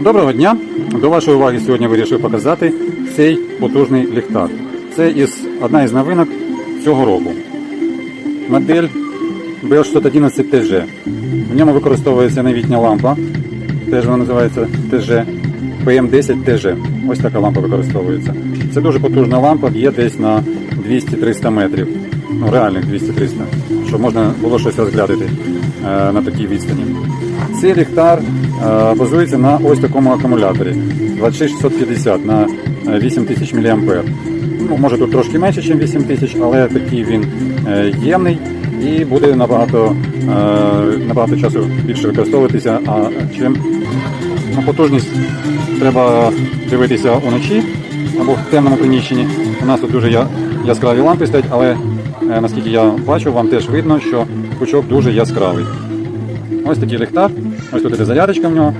Доброго дня! До вашої уваги сьогодні вирішив показати цей потужний ліхтар. Це із, одна із новинок цього року. Модель B611 TG. В ньому використовується новітня лампа, теж вона називається TG, PM10 TG. Ось така лампа використовується. Це дуже потужна лампа, б'є десь на 200-300 метрів. Ну, реальних 200-300, щоб можна було щось розглядати е, на такій відстані. Цей ліхтар базується на ось такому акумуляторі 26650 на е, 8000 мА. Ну, може тут трошки менше, ніж 8000, але такий він е, ємний і буде набагато, е, набагато часу більше використовуватися. А чим на потужність треба дивитися уночі або в темному приміщенні. У нас тут дуже яскраві лампи стоять, але е, наскільки я бачу, вам теж видно, що пучок дуже яскравий. Ось такий ліхтар, ось тут іде зарядочка в нього.